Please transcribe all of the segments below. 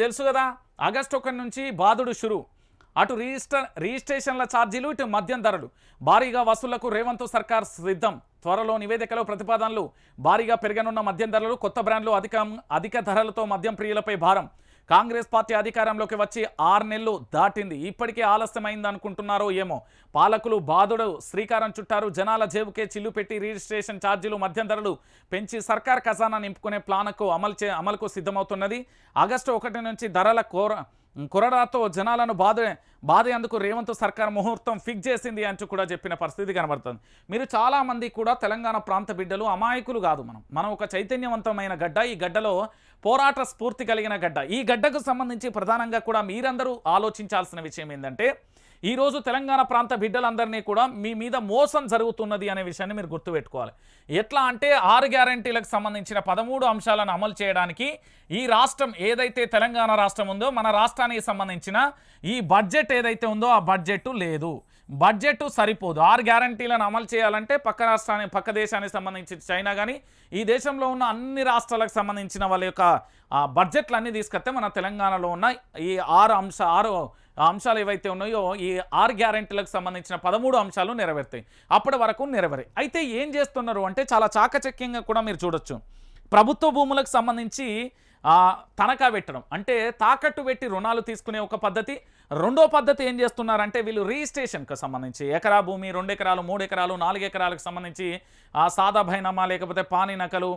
తెలుసు కదా ఆగస్టు ఒకటి నుంచి బాధుడు షురు. అటు రిజిస్టర్ రిజిస్ట్రేషన్ల ఛార్జీలు ఇటు మద్యం ధరలు. భారీగా వసూళ్ళకు రేవంత్ సర్కార్ సిద్ధం. త్వరలో నివేదికలో ప్రతిపాదనలు. భారీగా పెరగనున్న మద్యం ధరలు కొత్త బ్రాండ్లు అధిక అధిక ధరలతో మద్యం ప్రియులపై భారం. కాంగ్రెస్ పార్టీ అధికారంలోకి వచ్చి ఆరు నెలలు దాటింది. ఇప్పటికే ఆలస్యమైంది అనుకుంటున్నారో ఏమో. పాలకులు బాధుడు శ్రీకారం చుట్టారు. జనాల జేబుకే చిల్లు పెట్టి రిజిస్ట్రేషన్ ఛార్జీలు మద్యం ధరలు పెంచి సర్కార్ ఖజానా నింపుకునే ప్లాన్కు అమలు చే అమలుకు సిద్ధమవుతున్నది. ఆగస్టు ఒకటి నుంచి ధరల కోర కొరడాతో జనాలను బాధ బాధేందుకు రేవంత్ సర్కార్ ముహూర్తం ఫిక్స్ చేసింది అంటూ కూడా చెప్పిన పరిస్థితి కనబడుతుంది. మీరు చాలామంది కూడా తెలంగాణ ప్రాంత బిడ్డలు అమాయకులు కాదు మనం. మనం ఒక చైతన్యవంతమైన గడ్డ ఈ గడ్డలో పోరాట స్ఫూర్తి కలిగిన గడ్డ. ఈ గడ్డకు సంబంధించి ప్రధానంగా కూడా మీరందరూ ఆలోచించాల్సిన విషయం ఏంటంటే ఈరోజు తెలంగాణ ప్రాంత బిడ్డలందరినీ కూడా మీ మీద మోసం జరుగుతున్నది అనే విషయాన్ని మీరు గుర్తుపెట్టుకోవాలి. ఎట్లా అంటే ఆరు గ్యారంటీలకు సంబంధించిన పదమూడు అంశాలను అమలు చేయడానికి ఈ రాష్ట్రం ఏదైతే తెలంగాణ రాష్ట్రం ఉందో మన రాష్ట్రానికి సంబంధించిన ఈ బడ్జెట్ ఏదైతే ఉందో ఆ బడ్జెట్ లేదు. బడ్జెట్ సరిపోదు. ఆరు గ్యారంటీలను అమలు చేయాలంటే పక్క రాష్ట్రానికి పక్క దేశానికి సంబంధించి చైనా కానీ ఈ దేశంలో ఉన్న అన్ని రాష్ట్రాలకు సంబంధించిన వాళ్ళ యొక్క బడ్జెట్లు అన్నీ తీసుకొస్తే మన తెలంగాణలో ఉన్న ఈ ఆరు అంశ ఆరు అంశాలు ఏవైతే ఉన్నాయో ఈ ఆర్ గ్యారెంటీలకు సంబంధించిన పదమూడు అంశాలు నెరవేరుతాయి. అప్పటి వరకు నెరవేరాయి అయితే ఏం చేస్తున్నారు అంటే చాలా చాకచక్యంగా కూడా మీరు చూడొచ్చు. ప్రభుత్వ భూములకు సంబంధించి తనఖా పెట్టడం. అంటే తాకట్టు పెట్టి రుణాలు తీసుకునే ఒక పద్ధతి రెండో పద్ధతి ఏం చేస్తున్నారంటే వీళ్ళు రిజిస్ట్రేషన్కి సంబంధించి ఎకరా భూమి రెండు ఎకరాలు మూడు ఎకరాలు నాలుగు ఎకరాలకు సంబంధించి ఆ సాదా బైనామా లేకపోతే పాని నకలు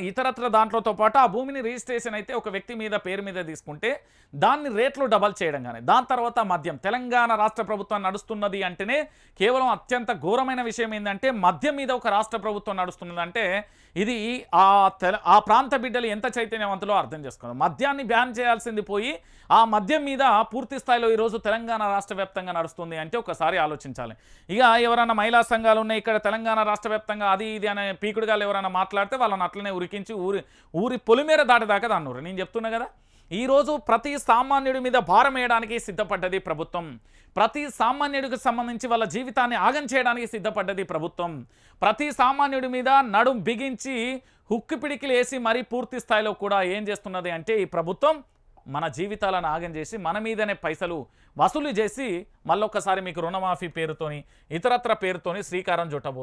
ఇతరత్ర దాంట్లోతో పాటు ఆ భూమిని రిజిస్ట్రేషన్ అయితే ఒక వ్యక్తి మీద పేరు మీద తీసుకుంటే దాన్ని రేట్లు డబల్ చేయడం కానీ దాని తర్వాత మద్యం. తెలంగాణ రాష్ట్ర ప్రభుత్వం నడుస్తున్నది అంటేనే కేవలం అత్యంత ఘోరమైన విషయం ఏంటంటే మద్యం మీద ఒక రాష్ట్ర ప్రభుత్వం నడుస్తున్నదంటే ఇది ఆ తెల ఆ ప్రాంత బిడ్డలు ఎంత చైతన్యవంతులో అర్థం చేసుకోవాలి మద్యాన్ని బ్యాన్ చేయాల్సింది పోయి ఆ మద్యం మీద పూర్తి స్థాయిలో ఈరోజు తెలంగాణ రాష్ట్ర వ్యాప్తంగా నడుస్తుంది అంటే ఒకసారి ఆలోచించాలి. ఇక ఎవరైనా మహిళా సంఘాలు ఉన్నాయి ఇక్కడ తెలంగాణ రాష్ట్ర వ్యాప్తంగా అది ఇది అనే పీకుడుగాలు ఎవరైనా మాట్లాడితే వాళ్ళని అట్లనే ఉరికించి ఊరి ఊరి పొలిమేర దాటేదాకా దాన్నూరు. నేను చెప్తున్నా కదా ఈరోజు ప్రతి సామాన్యుడి మీద భారం వేయడానికి సిద్ధపడ్డది ప్రభుత్వం. ప్రతి సామాన్యుడికి సంబంధించి వాళ్ళ జీవితాన్ని ఆగం చేయడానికి సిద్ధపడ్డది ప్రభుత్వం. ప్రతి సామాన్యుడి మీద నడుం బిగించి హుక్కు పిడికిలు వేసి మరీ పూర్తి స్థాయిలో కూడా ఏం చేస్తున్నది అంటే ఈ ప్రభుత్వం మన జీవితాలను ఆగం చేసి మన మీదనే పైసలు వసూలు చేసి మళ్ళొక్కసారి మీకు రుణమాఫీ పేరుతోని ఇతరత్ర పేరుతోని శ్రీకారం చుట్టబోతుంది